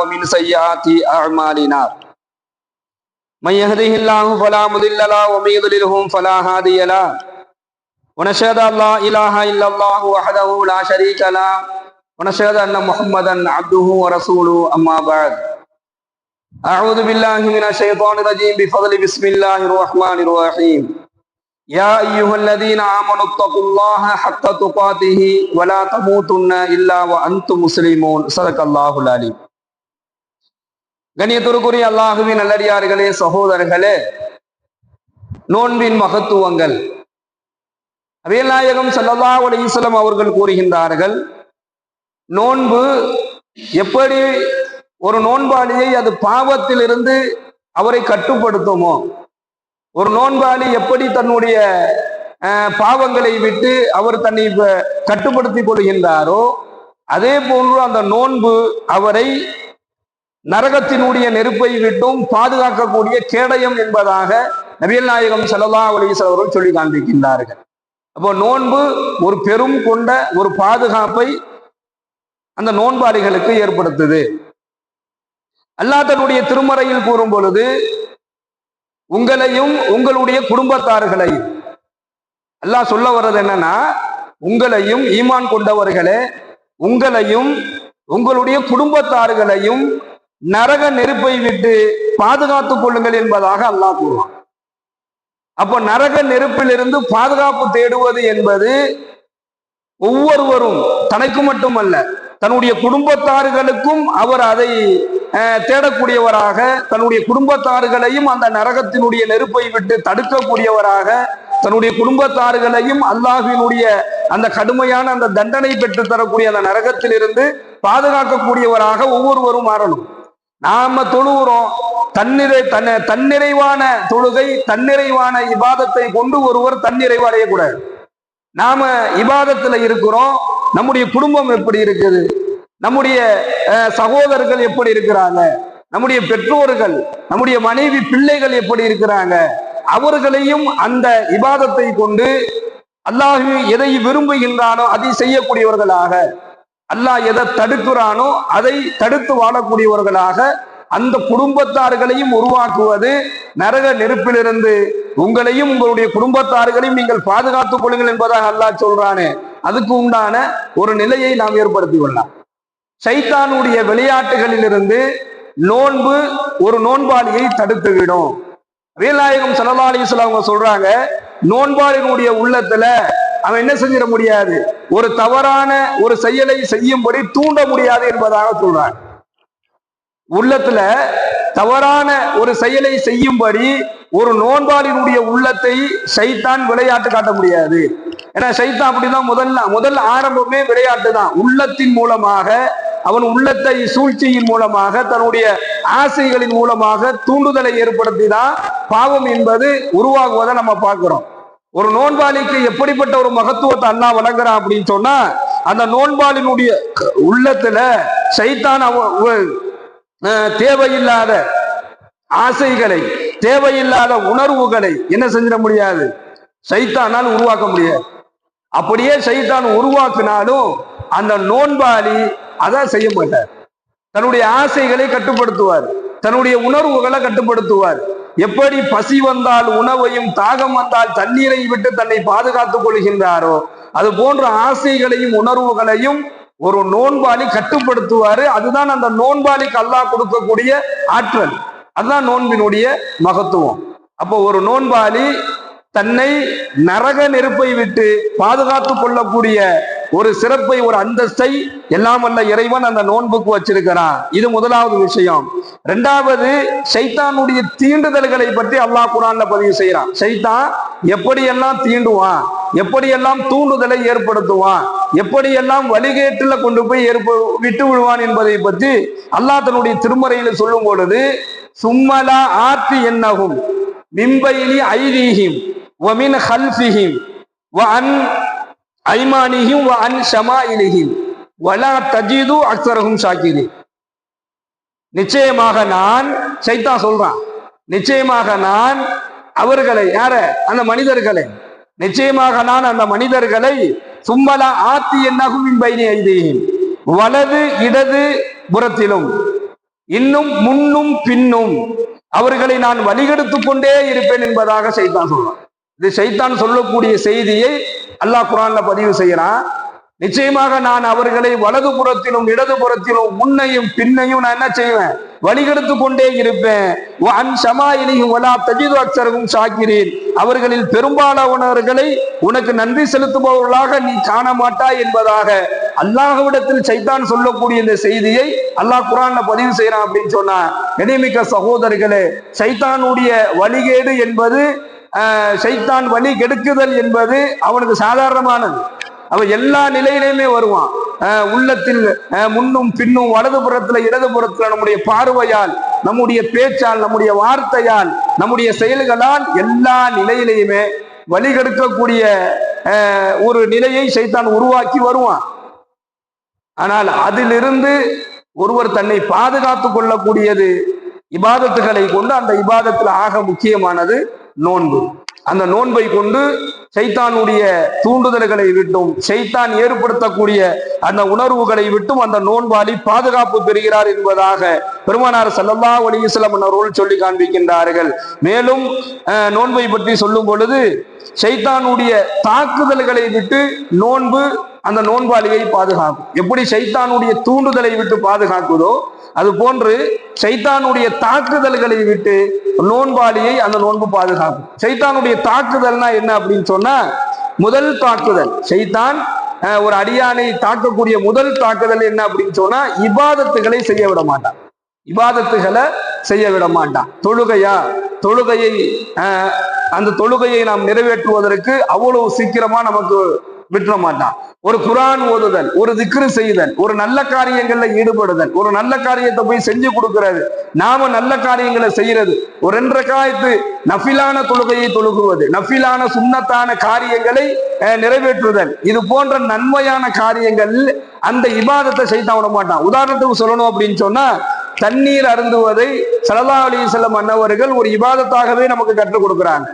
ومن سيئات أعمالنا. من يهده الله فلا مضل له ومن يضلله فلا هادي له. ونشهد أن لا إله إلا الله وحده لا شريك له ونشهد أن محمدا عبده ورسوله أما بعد. أعوذ بالله من الشيطان الرجيم بفضل بسم الله الرحمن الرحيم. يا أيها الذين آمنوا اتقوا الله حق تقاته ولا تموتن إلا وأنتم مسلمون. صدق الله العليم கண்ணியத்திற்குரிய அல்லாஹுவின் நல்லடியார்களே சகோதரர்களே நோன்பின் மகத்துவங்கள். அபிநாயகம் சல்லல்லா அலிஸ்லம் அவர்கள் கூறுகின்றார்கள் நோன்பு எப்படி ஒரு நோன்பாளியை அது பாவத்திலிருந்து அவரை கட்டுப்படுத்துமோ? ஒரு நோன்பாளி எப்படி தன்னுடைய பாவங்களை விட்டு அவர் தன்னை கட்டுப்படுத்திக் கொள்கின்றாரோ அதே போன்று அந்த நோன்பு அவரை நரகத்தினுடைய நெருப்பை விட்டும் பாதுகாக்கக்கூடிய கேடயம் என்பதாக நபியல் நாயகம் சல்லா அலிஸ் அவர்கள் சொல்லி காண்பிக்கின்றார்கள். அப்போ நோன்பு ஒரு பெரும் கொண்ட ஒரு பாதுகாப்பை அந்த நோன்பாளிகளுக்கு ஏற்படுத்துது. அல்லா தன்னுடைய திருமறையில் கூறும் பொழுது உங்களையும் உங்களுடைய குடும்பத்தார்களையும் அல்லாஹ் சொல்ல வர்றது என்னன்னா உங்களையும் ஈமான் கொண்டவர்களே உங்களையும் உங்களுடைய குடும்பத்தார்களையும் நரக நெருப்பை விட்டு பாதுகாத்துக் கொள்ளுங்கள் என்பதாக அல்லாஹ் கூறுவான். அப்ப நரக நெருப்பிலிருந்து பாதுகாப்பு தேடுவது என்பது ஒவ்வொருவரும் தனக்கு மட்டுமல்ல தன்னுடைய குடும்பத்தார்களுக்கும் அவர் அதை தேடக்கூடியவராக தன்னுடைய குடும்பத்தார்களையும் அந்த நரகத்தினுடைய நெருப்பை விட்டு தடுக்கக்கூடியவராக தன்னுடைய குடும்பத்தார்களையும் அல்லாஹினுடைய அந்த கடுமையான அந்த தண்டனை பெற்று தரக்கூடிய அந்த நரகத்திலிருந்து பாதுகாக்கக்கூடியவராக ஒவ்வொருவரும் மாறணும். நாம தொழுகிறோம். தன்னிறை தன் தன்னிறைவான தொழுகை தன்னிறைவான இபாதத்தை கொண்டு ஒருவர் தன்னிறைவு அடையக்கூடாது நாம இபாதத்துல இருக்கிறோம். நம்முடைய குடும்பம் எப்படி இருக்குது? நம்முடைய சகோதரர்கள் எப்படி இருக்கிறாங்க? நம்முடைய பெற்றோர்கள் நம்முடைய மனைவி பிள்ளைகள் எப்படி இருக்கிறாங்க? அவர்களையும் அந்த இபாதத்தை கொண்டு அல்லாஹு எதை விரும்புகின்றானோ அதை செய்யக்கூடியவர்களாக அல்லாஹ் எதை தடுக்கிறானோ அதை தடுத்து வாழக்கூடியவர்களாக அந்த குடும்பத்தார்களையும் உருவாக்குவது நரக நெருப்பிலிருந்து உங்களையும் உங்களுடைய குடும்பத்தார்களையும் நீங்கள் பாதுகாத்துக் கொள்ளுங்கள் என்பதாக அல்லாஹ் சொல்றானே. அதுக்கு உண்டான ஒரு நிலையை நாம் ஏற்படுத்தி கொள்ளலாம். சைத்தானுடைய விளையாட்டுகளிலிருந்து நோன்பு ஒரு நோன்பாளியை தடுத்துவிடும். வேலாயகம் சல்லா அவங்க சொல்றாங்க நோன்பாளினுடைய உள்ளத்துல அவன் என்ன செஞ்சிட முடியாது? ஒரு தவறான ஒரு செயலை செய்யும்படி தூண்ட முடியாது என்பதாக சொல்றான் உள்ளத்துல தவறான ஒரு செயலை செய்யும்படி ஒரு நோன்பாளினுடைய உள்ளத்தை சைத்தான் விளையாட்டு காட்ட முடியாது. ஏன்னா சைத்தான் அப்படிதான் முதல்ல முதல் ஆரம்பமே விளையாட்டு தான். உள்ளத்தின் மூலமாக அவன் உள்ளத்தை சூழ்ச்சியின் மூலமாக தன்னுடைய ஆசைகளின் மூலமாக தூண்டுதலை ஏற்படுத்தி தான் பாவம் என்பது உருவாகுவதை நம்ம பார்க்கிறோம். ஒரு நோன்பாளிக்கு எப்படிப்பட்ட ஒரு மகத்துவத்தை அண்ணா வழங்குறான் அப்படின்னு சொன்னா அந்த நோன்பாளினுடைய உள்ளத்துல சைத்தான் தேவையில்லாத ஆசைகளை தேவையில்லாத உணர்வுகளை என்ன செஞ்சிட முடியாது? சைத்தானால் உருவாக்க முடியாது. அப்படியே சைத்தான் உருவாக்குனாலும் அந்த நோன்பாளி அதான் செய்ய மாட்டார். தன்னுடைய ஆசைகளை கட்டுப்படுத்துவார். தன்னுடைய உணர்வுகளை கட்டுப்படுத்துவார். எப்படி பசி வந்தால் உணவையும் தாகம் வந்தால் தண்ணீரை விட்டு தன்னை பாதுகாத்துக் கொள்கின்றாரோ அது போன்ற ஆசைகளையும் உணர்வுகளையும் ஒரு நோன்பாளி கட்டுப்படுத்துவாரு. அதுதான் அந்த நோன்பாளிக்கு அல்லாஹ் கொடுக்கக்கூடிய ஆற்றல். அதுதான் நோன்பினுடைய மகத்துவம். அப்போ ஒரு நோன்பாளி தன்னை நரக நெருப்பை விட்டு பாதுகாத்துக் கொள்ளக்கூடிய ஒரு சிறப்பை ஒரு அந்தஸ்தை எல்லாம் வல்ல இறைவன் அந்த நோன்புக்கு வச்சிருக்கிறான். இது முதலாவது விஷயம். ரெண்டாவது சைத்தானுடைய தீண்டுதல்களை பற்றி அல்லாஹ் குரான்ல பதிவு செய்யறான் சைத்தான் எப்படியெல்லாம் தீண்டுவான்? எப்படியெல்லாம் தூண்டுதலை ஏற்படுத்துவான்? எப்படியெல்லாம் வழிகேட்டுல கொண்டு போய் ஏற்ப விட்டு விடுவான் என்பதை பற்றி அல்லாஹ் தன்னுடைய திருமறையில சொல்லும் பொழுது சும்மலா ஆத்தி என்னகும் மிம்பைலி ஐதீஹிம் ஒமின் ஹல்ஃபிஹிம் அன் ஐமானிஹிம் அன் ஷமா ஷமாயிலிஹிம். வலா தஜிது அக்சரகும் ஷாக்கிரி நிச்சயமாக நான் சைத்தா சொல்றான். நிச்சயமாக நான் அவர்களை யார? அந்த மனிதர்களை. நிச்சயமாக நான் அந்த மனிதர்களை சும்மலா ஆத்தி என்னகும் பைனி ஐதீகம் வலது இடது புறத்திலும் இன்னும் முன்னும் பின்னும் அவர்களை நான் வழிகெடுத்துக் கொண்டே இருப்பேன் என்பதாக சைத்தான் சொல்றான். இது சைத்தான் சொல்லக்கூடிய செய்தியை அல்லாஹ் குரான்ல பதிவு செய்யறான். நிச்சயமாக நான் அவர்களை வலது புறத்திலும் இடது புறத்திலும் முன்னையும் பின்னையும் நான் என்ன செய்வேன்? வழிகெடுத்து கொண்டே இருப்பேன். அன் வலா தஜிது அக்சரகும் ஷாக்கிரீன். அவர்களில் பெரும்பாலானவர்களை உனக்கு நன்றி செலுத்துபவர்களாக நீ காண மாட்டாய் என்பதாக அல்லாஹ்விடத்தில் சைத்தான் சொல்லக்கூடிய இந்த செய்தியை அல்லாஹ் குரான்ல பதிவு செய்யறான் அப்படின்னு சொன்னா கனிமிக்க சகோதரர்களே சைத்தானுடைய வழிகேடு என்பது சைத்தான் வழி கெடுக்குதல் என்பது அவனுக்கு சாதாரணமானது. அவன் எல்லா நிலையிலையுமே வருவான். உள்ளத்தில் முன்னும் பின்னும் வலது புறத்துல இடது புறத்துல நம்முடைய பார்வையால் நம்முடைய பேச்சால் நம்முடைய வார்த்தையால் நம்முடைய செயல்களால் எல்லா நிலையிலையுமே வழிகெடுக்கக்கூடிய ஒரு நிலையை சைத்தான் உருவாக்கி வருவான். ஆனால் அதிலிருந்து ஒருவர் தன்னை பாதுகாத்து கொள்ளக்கூடியது இபாதத்துகளை கொண்டு அந்த இபாதத்தில் ஆக முக்கியமானது நோன்பு. அந்த நோன்பை கொண்டு சைத்தானுடைய தூண்டுதல்களை விட்டும் சைத்தான் ஏற்படுத்தக்கூடிய அந்த உணர்வுகளை விட்டும் அந்த நோன்பாளி பாதுகாப்பு பெறுகிறார் என்பதாக பெருமானார் ஸல்லல்லாஹு ஒலிசலம் அவர்கள் சொல்லி காண்பிக்கின்றார்கள். மேலும் நோன்பை பற்றி சொல்லும் பொழுது சைத்தானுடைய தாக்குதல்களை விட்டு நோன்பு அந்த நோன்பாளியை பாதுகாக்கும். எப்படி சைத்தானுடைய தூண்டுதலை விட்டு பாதுகாக்குதோ அது போன்று சைத்தானுடைய தாக்குதல்களை விட்டு நோன்பாளியை அந்த நோன்பு பாதுகாக்கும். சைத்தானுடைய தாக்குதல்னா என்ன அப்படின்னு சொன்னா முதல் தாக்குதல். சைத்தான் ஒரு அடியானை தாக்கக்கூடிய முதல் தாக்குதல் என்ன அப்படின்னு சொன்னா இபாதத்துகளை செய்ய விட மாட்டான். இபாதத்துகளை செய்ய விட மாட்டான். தொழுகையா? தொழுகையை அந்த தொழுகையை நாம் நிறைவேற்றுவதற்கு அவ்வளவு சீக்கிரமா நமக்கு விட்டுற மாட்டான் ஒரு குரான் ஓதுதல் ஒரு திக்ரு செய்தல் ஒரு நல்ல காரியங்கள்ல ஈடுபடுதல் ஒரு நல்ல காரியத்தை போய் செஞ்சு கொடுக்கறது. நாம நல்ல காரியங்களை செய்யறது ஒரு ரெண்டரை காயத்து நஃபிலான தொழுகையை தொழுகுவது நஃபிலான சுண்ணத்தான காரியங்களை நிறைவேற்றுதல். இது போன்ற நன்மையான காரியங்கள் அந்த இபாதத்தை செய்தா விட மாட்டான் உதாரணத்துக்கு சொல்லணும் அப்படின்னு சொன்னா தண்ணீர் அருந்துவதை சலதா அலி செல்லம் அன்னவர்கள் ஒரு இபாதத்தாகவே நமக்கு கற்றுக் கொடுக்குறாங்க.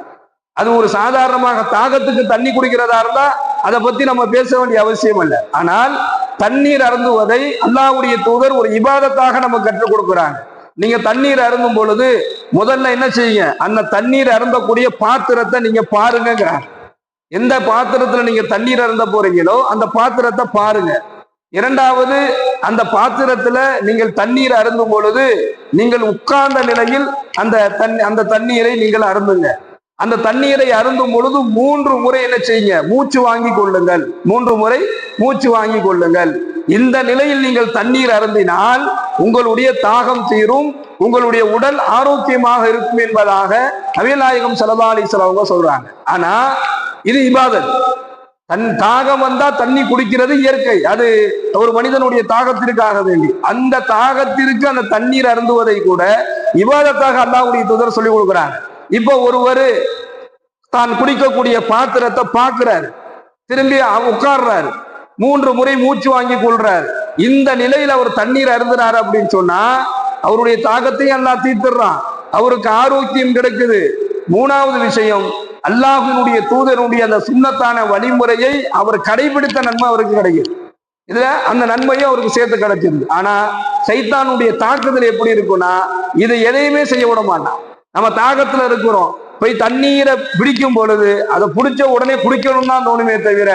அது ஒரு சாதாரணமாக தாகத்துக்கு தண்ணி குடிக்கிறதா இருந்தா அதை பத்தி நம்ம பேச வேண்டிய அவசியம் இல்லை. ஆனால் தண்ணீர் அருந்துவதை அல்லாவுடைய தூதர் ஒரு இபாதத்தாக நம்ம கற்றுக் கொடுக்குறாங்க. நீங்க தண்ணீர் அருந்தும் பொழுது முதல்ல என்ன செய்யுங்க? அந்த தண்ணீர் அருந்தக்கூடிய பாத்திரத்தை நீங்க பாருங்கிறாங்க எந்த பாத்திரத்துல நீங்க தண்ணீர் அருந்த போறீங்களோ அந்த பாத்திரத்தை பாருங்க. இரண்டாவது அந்த பாத்திரத்துல நீங்கள் தண்ணீர் அருந்தும் பொழுது நீங்கள் உட்கார்ந்த நிலையில் அந்த தண்ணி அந்த தண்ணீரை நீங்கள் அருந்துங்க. அந்த தண்ணீரை அருந்தும் பொழுது மூன்று முறை என்ன செய்யுங்க? மூச்சு வாங்கி கொள்ளுங்கள். மூன்று முறை மூச்சு வாங்கி கொள்ளுங்கள். இந்த நிலையில் நீங்கள் தண்ணீர் அருந்தினால் உங்களுடைய தாகம் தீரும் உங்களுடைய உடல் ஆரோக்கியமாக இருக்கும் என்பதாக அவிநாயகம் சல்லா அலிஸ்லாம் சொல்றாங்க. ஆனா இது இபாதத். தன் தாகம் வந்தா தண்ணி குடிக்கிறது இயற்கை. அது ஒரு மனிதனுடைய தாகத்திற்காக வேண்டி. அந்த தாகத்திற்கு அந்த தண்ணீர் அருந்துவதை கூட இவாதத்தாக அல்லாவுடைய தூதர் சொல்லி கொடுக்குறாங்க இப்போ ஒருவர் தான் குடிக்கக்கூடிய பாத்திரத்தை பார்க்கிறாரு. திரும்பி உட்கார்றாரு. மூன்று முறை மூச்சு வாங்கி கொள்றாரு. இந்த நிலையில் அவர் தண்ணீர் அருந்துறாரு அப்படின்னு சொன்னா அவருடைய தாகத்தையும் எல்லாம் தீர்த்துறான். அவருக்கு ஆரோக்கியம் கிடைக்குது. மூணாவது விஷயம் அல்லாஹினுடைய தூதனுடைய அந்த சுண்ணத்தான வழிமுறையை அவர் கடைபிடித்த நன்மை அவருக்கு கிடைக்குது. இதுல அந்த நன்மையும் அவருக்கு சேர்த்து கிடைச்சிருது. ஆனா சைத்தானுடைய தாக்குதல் எப்படி இருக்கும்னா இதை எதையுமே செய்ய விட மாட்டான். நம்ம தாகத்துல இருக்கிறோம். போய் தண்ணீரை பிடிக்கும் பொழுது அதை பிடிச்ச உடனே குடிக்கணும் தான் தோணுமே தவிர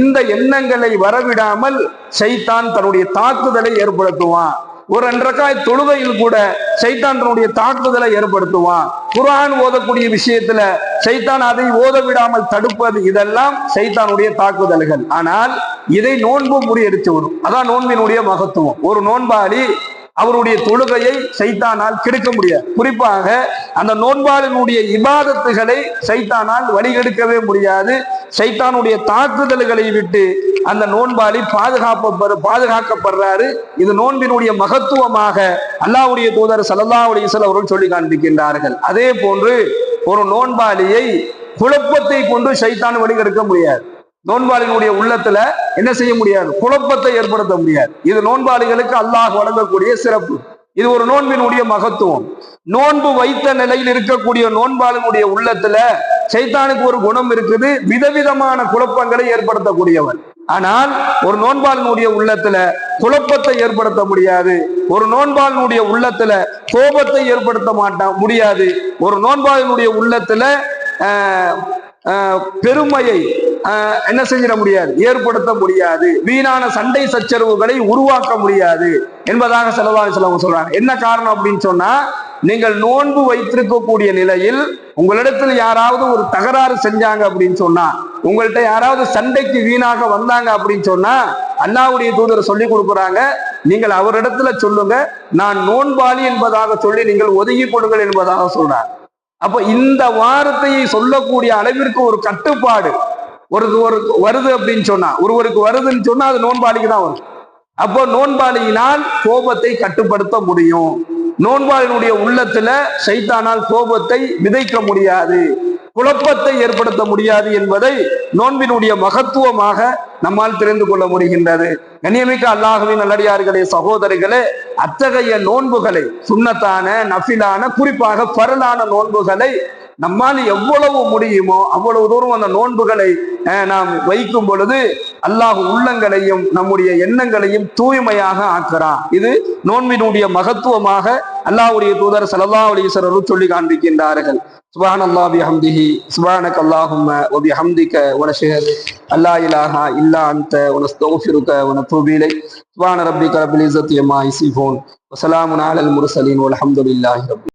இந்த எண்ணங்களை வரவிடாமல் சைத்தான் தன்னுடைய தாக்குதலை ஏற்படுத்துவான். ஒரு ரெண்டரைக்காய் தொழுகையில் கூட சைத்தான் தன்னுடைய தாக்குதலை ஏற்படுத்துவான். குரான் ஓதக்கூடிய விஷயத்துல சைத்தான் அதை ஓத விடாமல் தடுப்பது இதெல்லாம் சைத்தானுடைய தாக்குதல்கள். ஆனால் இதை நோன்பு முறியடித்து விடும். அதான் நோன்பினுடைய மகத்துவம். ஒரு நோன்பாளி அவருடைய தொழுகையை சைத்தானால் கெடுக்க முடியாது. குறிப்பாக அந்த நோன்பாளினுடைய இபாதத்துகளை சைத்தானால் வழிகெடுக்கவே முடியாது. சைத்தானுடைய தாக்குதல்களை விட்டு அந்த நோன்பாளி பாதுகாப்ப பாதுகாக்கப்படுறாரு. இது நோன்பினுடைய மகத்துவமாக அல்லாவுடைய தூதர் ஸல்லல்லாஹு அலைஹி அவர்கள் சொல்லி காண்பிக்கின்றார்கள். அதே போன்று ஒரு நோன்பாளியை குழப்பத்தை கொண்டு சைத்தான் வழிகெடுக்க முடியாது. நோன்பாளினுடைய உள்ளத்துல என்ன செய்ய முடியாது? குழப்பத்தை ஏற்படுத்த முடியாது. இது நோன்பாளிகளுக்கு அல்லாஹ் வழங்கக்கூடிய சிறப்பு. இது ஒரு நோன்பினுடைய மகத்துவம். நோன்பு வைத்த நிலையில் இருக்கக்கூடிய நோன்பாளினுடைய உள்ளத்துல சைத்தானுக்கு ஒரு குணம் இருக்குது. விதவிதமான குழப்பங்களை ஏற்படுத்தக்கூடியவன் ஆனால் ஒரு நோன்பாளினுடைய உள்ளத்துல குழப்பத்தை ஏற்படுத்த முடியாது. ஒரு நோன்பாளினுடைய உள்ளத்துல கோபத்தை ஏற்படுத்த மாட்டான் முடியாது. ஒரு நோன்பாளினுடைய உள்ளத்துல பெருமையை என்ன செஞ்சிட முடியாது? ஏற்படுத்த முடியாது. வீணான சண்டை சச்சரவுகளை உருவாக்க முடியாது என்பதாக செலவாக செலவு சொல்றாங்க. என்ன காரணம் அப்படின்னு சொன்னா நீங்கள் நோன்பு வைத்திருக்கக்கூடிய நிலையில் உங்களிடத்தில் யாராவது ஒரு தகராறு செஞ்சாங்க அப்படின்னு சொன்னா உங்கள்கிட்ட யாராவது சண்டைக்கு வீணாக வந்தாங்க அப்படின்னு சொன்னா அல்லாவுடைய தூதர் சொல்லி கொடுக்குறாங்க. நீங்கள் அவரிடத்துல சொல்லுங்க நான் நோன்பாளி என்பதாக சொல்லி நீங்கள் ஒதுங்கி கொடுங்கள் என்பதாக சொல்றாங்க. அப்ப இந்த வார்த்தையை சொல்லக்கூடிய அளவிற்கு ஒரு கட்டுப்பாடு. ஒரு ஒரு வருது அப்படின்னு சொன்னா ஒருவருக்கு வருதுன்னு சொன்னா அது நோன்பாளிக்கு தான் வரும். அப்போ நோன்பாளியினால் கோபத்தை கட்டுப்படுத்த முடியும். நோன்பாளினுடைய உள்ளத்துல சைத்தானால் கோபத்தை விதைக்க முடியாது. குழப்பத்தை ஏற்படுத்த முடியாது என்பதை நோன்பினுடைய மகத்துவமாக நம்மால் தெரிந்து கொள்ள முடிகின்றது. கண்ணியமிக்க அல்லாஹுவின் நல்லடியார்களே சகோதரிகளே அத்தகைய நோன்புகளை சுண்ணத்தான நஃபிலான குறிப்பாக பரலான நோன்புகளை நம்மால் எவ்வளவு முடியுமோ அவ்வளவு தூரம் அந்த நோன்புகளை நாம் வைக்கும் பொழுது அல்லாஹ் உள்ளங்களையும் நம்முடைய எண்ணங்களையும் தூய்மையாக ஆக்குறான். இது நோன்பினுடைய மகத்துவமாக அல்லாஹ்வுடைய தூதர் ஸல்லல்லாஹு அலைஹி சொல்லி காண்பிக்கின்றார்கள். சுபான் அல்லா பிஹம்திஹி சுபானக் அல்லாஹும்ம வ பிஹம்திக வ நஷ்ஹது அல்லா இலாஹா இல்லா அந்த வ நஸ்தக்ஃபிருக வ நத்தூபு இலைக் சுபான ரப்பிக ரப்பில் இஸ்ஸத்தி அம்மா யசிஃபூன் அலல் முர்சலீன் வல்ஹம்துலில்லாஹி ரப்பில்